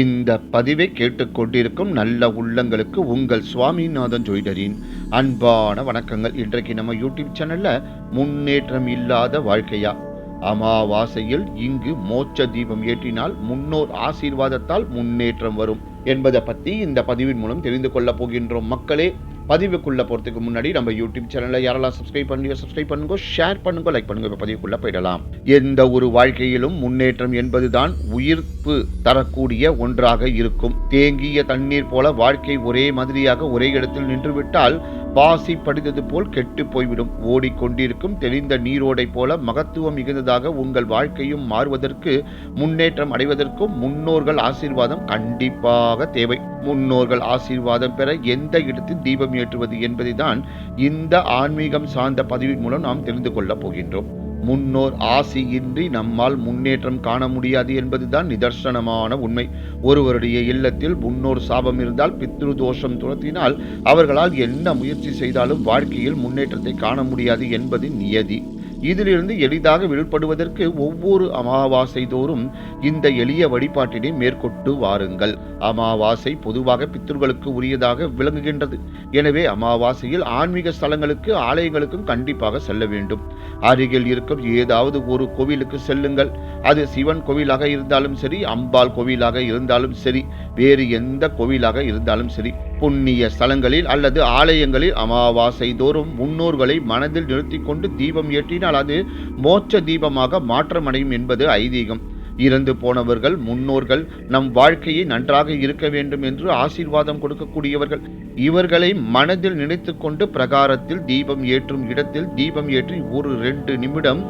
இந்த பதிவை கேட்டுக்கொண்டிருக்கும் நல்ல உள்ளங்களுக்கு உங்கள் சுவாமிநாதன் ஜோய்டரின் அன்பான வணக்கங்கள். இன்றைக்கு நம்ம யூடியூப் சேனல்ல முன்னேற்றம் இல்லாத வாழ்க்கையா? அமாவாசையில் இங்கு மோட்ச தீபம் ஏற்றினால் முன்னோர் ஆசீர்வாதத்தால் முன்னேற்றம் வரும் என்பதை பற்றி இந்த பதிவின் மூலம் தெரிந்து கொள்ளப் போகின்றோம். மக்களே பதிவுக்குள்ளே போகிறதுக்கு முன்னாடி நம்ம யூடியூப் சேனலை யாரெல்லாம் சப்ஸ்கிரைப் பண்ணி சப்ஸ்கிரைப் பண்ணுங்க ஷேர் பண்ணுங்க லைக் பண்ணுங்க இப்போ பதிவுக்குள்ளே போயிடலாம். எந்த ஒரு வாழ்க்கையிலும் முன்னேற்றம் என்பதுதான் உயிர்ப்பு தரக்கூடிய ஒன்றாக இருக்கும். தேங்கிய தண்ணீர் போல வாழ்க்கை ஒரே மாதிரியாக ஒரே இடத்தில் நின்றுவிட்டால் பாசி படித்தது போல் கெட்டு போய்விடும். ஓடிக்கொண்டிருக்கும் தெளிந்த நீரோடை போல மகத்துவம் மிகுந்ததாக உங்கள் வாழ்க்கையும் மாறுவதற்கு முன்னேற்றம் அடைவதற்கும் முன்னோர்கள் ஆசீர்வாதம் கண்டிப்பாக தேவை. முன்னோர்கள் ஆசீர்வாதம் பெற எந்த இடத்தில் தீபம் ஏற்றுவது என்பதை தான் இந்த ஆன்மீகம் சார்ந்த பதிவின் மூலம் நாம் தெரிந்து கொள்ளப் போகின்றோம். முன்னோர் ஆசியின்றி நம்மால் முன்னேற்றம் காண முடியாது என்பதுதான் நிதர்சனமான உண்மை. ஒருவருடைய இல்லத்தில் முன்னோர் சாபம் இருந்தால் பித்ரு தோஷம் துரத்தினால் அவர்களால் என்ன முயற்சி செய்தாலும் வாழ்க்கையில் முன்னேற்றத்தை காண முடியாது என்பது நியதி. இதிலிருந்து எளிதாக விடுபடுவதற்கு ஒவ்வொரு அமாவாசை தோறும் இந்த எளிய வழிபாட்டினை மேற்கொண்டு வாருங்கள். அமாவாசை பொதுவாக பித்தர்களுக்கு உரியதாக விளங்குகின்றது. எனவே அமாவாசையில் ஆன்மீக ஸ்தலங்களுக்கு ஆலயங்களுக்கும் கண்டிப்பாக செல்ல வேண்டும். அருகில் இருக்கும் ஏதாவது ஒரு கோவிலுக்கு செல்லுங்கள். அது சிவன் கோவிலாக இருந்தாலும் சரி அம்பாள் கோவிலாக இருந்தாலும் சரி வேறு எந்த கோவிலாக இருந்தாலும் சரி. புண்ணிய ஸ்தலங்களில் அல்லது ஆலயங்களில் அமாவாசை தோறும் முன்னோர்களை மனதில் நிறுத்தி கொண்டு தீபம் ஏற்றினால் அது மோட்ச தீபமாக மாற்றமடையும் என்பது ஐதீகம். இறந்து போனவர்கள் முன்னோர்கள் நம் வாழ்க்கையை நன்றாக இருக்க வேண்டும் என்று ஆசீர்வாதம் கொடுக்கக்கூடியவர்கள். இவர்களை மனதில் நினைத்து கொண்டு பிரகாரத்தில் தீபம் ஏற்றும் இடத்தில் தீபம் ஏற்றி ஒரு ரெண்டு நிமிடம்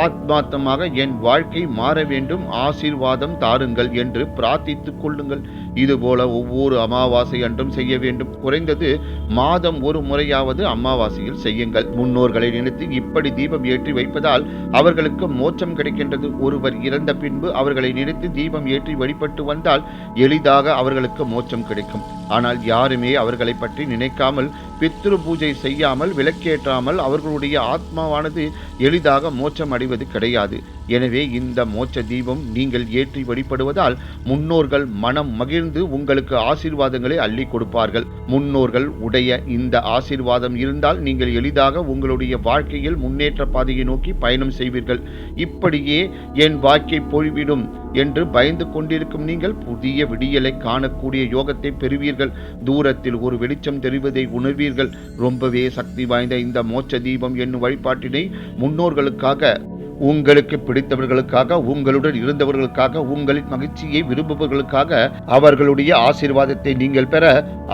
ஆத்மாத்தமாக என் வாழ்க்கை மாற வேண்டும் ஆசீர்வாதம் தாருங்கள் என்று பிரார்த்தித்துக் கொள்ளுங்கள். இதுபோல ஒவ்வொரு அமாவாசை அன்றும் செய்ய வேண்டும். குறைந்தது மாதம் ஒரு முறையாவது அமாவாசையில் செய்யுங்கள். முன்னோர்களை நினைத்து இப்படி தீபம் ஏற்றி வைப்பதால் அவர்களுக்கு மோட்சம் கிடைக்கின்றது. ஒருவர் இறந்த பின்பு அவர்களை நினைத்து தீபம் ஏற்றி வழிபட்டு வந்தால் எளிதாக அவர்களுக்கு மோட்சம் கிடைக்கும். ஆனால் யாருமே அவர்களை பற்றி நினைக்காமல் பித்ரு பூஜை செய்யாமல் விளக்கேற்றாமல் அவர்களுடைய ஆத்மாவானது எளிதாக மோட்சம் அடைவது கிடையாது. எனவே இந்த மோட்ச தீபம் நீங்கள் ஏற்றி வழிபடுவதால் முன்னோர்கள் மனம் மகிழ்ந்து உங்களுக்கு ஆசீர்வாதங்களை அள்ளி கொடுப்பார்கள். முன்னோர்கள் உடைய இந்த ஆசீர்வாதம் இருந்தால் நீங்கள் எளிதாக உங்களுடைய வாழ்க்கையில் முன்னேற்ற பாதையை நோக்கி பயணம் செய்வீர்கள். இப்படியே என் வாழ்க்கை போய்விடும் என்று பயந்து கொண்டிருக்கும் நீங்கள் புதிய விடியலை காணக்கூடிய யோகத்தை பெறுவீர்கள். தூரத்தில் ஒரு வெளிச்சம் தெரிவதை உணர்வீர்கள். ரொம்பவே சக்தி வாய்ந்த இந்த மோட்ச தீபம் என்னும் வழிபாட்டினை முன்னோர்களுக்காக உங்களுக்கு பிடித்தவர்களுக்காக உங்களுடன் இருந்தவர்களுக்காக உங்களின் மகிழ்ச்சியை விரும்புபவர்களுக்காக அவர்களுடைய ஆசீர்வாதத்தை நீங்கள் பெற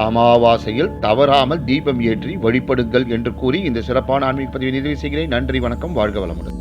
அமாவாசையில் தவறாமல் தீபம் ஏற்றி வழிபடுங்கள் என்று கூறி இந்த சிறப்பான ஆன்மீக பதிவை நிறைவு செய்கிறேன். நன்றி வணக்கம் வாழ்க வளமுடன்.